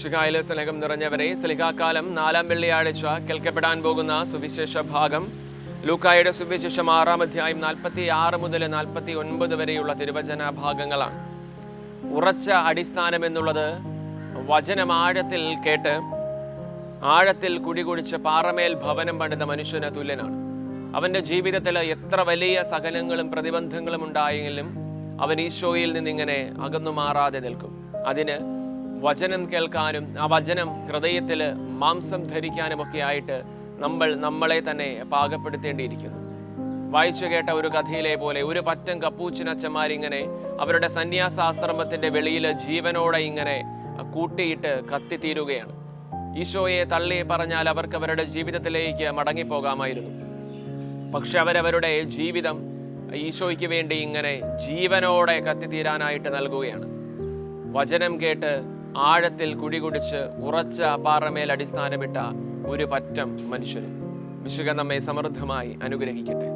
ഷിഹായിലെ സ്നേഹം നിറഞ്ഞവരെ സ്ലിഹാക്കാലം നാലാം വെള്ളിയാഴ്ച കേൾക്കപ്പെടാൻ പോകുന്ന സുവിശേഷ ഭാഗം. ലൂക്കായുടെ സുവിശേഷം ആറാം അധ്യായം നാൽപ്പത്തി ആറ് മുതൽ നാൽപ്പത്തി ഒൻപത് വരെയുള്ള തിരുവചന ഭാഗങ്ങളാണ്. ഉറച്ച അടിസ്ഥാനം എന്നുള്ളത് വചനം ആഴത്തിൽ കേട്ട് ആഴത്തിൽ കുടികുടിച്ച് പാറമേൽ ഭവനം പണിത മനുഷ്യന് തുല്യനാണ്. അവന്റെ ജീവിതത്തിൽ എത്ര വലിയ സകലങ്ങളും പ്രതിബന്ധങ്ങളും ഉണ്ടായെങ്കിലും അവൻ ഈശോയിൽ നിന്നിങ്ങനെ അകന്നു മാറാതെ നിൽക്കും. അതിന് വചനം കേൾക്കാനും ആ വചനം ഹൃദയത്തിൽ മാംസം ധരിക്കാനുമൊക്കെ ആയിട്ട് നമ്മൾ നമ്മളെ തന്നെ പാകപ്പെടുത്തേണ്ടിയിരിക്കുന്നു. വായിച്ചു കേട്ട ഒരു കഥയിലെ പോലെ ഒരു പറ്റം കപ്പൂച്ചിനച്ചന്മാരിങ്ങനെ അവരുടെ സന്യാസാശ്രമത്തിന്റെ വെളിയിൽ ജീവനോടെ ഇങ്ങനെ കൂട്ടിയിട്ട് കത്തിത്തീരുകയാണ്. ഈശോയെ തള്ളി പറഞ്ഞാൽ അവർക്ക് അവരുടെ ജീവിതത്തിലേക്ക് മടങ്ങിപ്പോകാമായിരുന്നു. പക്ഷെ അവരവരുടെ ജീവിതം ഈശോയ്ക്ക് വേണ്ടി ഇങ്ങനെ ജീവനോടെ കത്തിത്തീരാനായിട്ട് നൽകുകയാണ്. വചനം കേട്ട് ആഴത്തിൽ കുടികുടിച്ച് ഉറച്ച പാറമേൽ അടിസ്ഥാനമിട്ട ഒരു പറ്റം മനുഷ്യന് വിശുഖ നമ്മെ സമൃദ്ധമായി അനുഗ്രഹിക്കട്ടെ.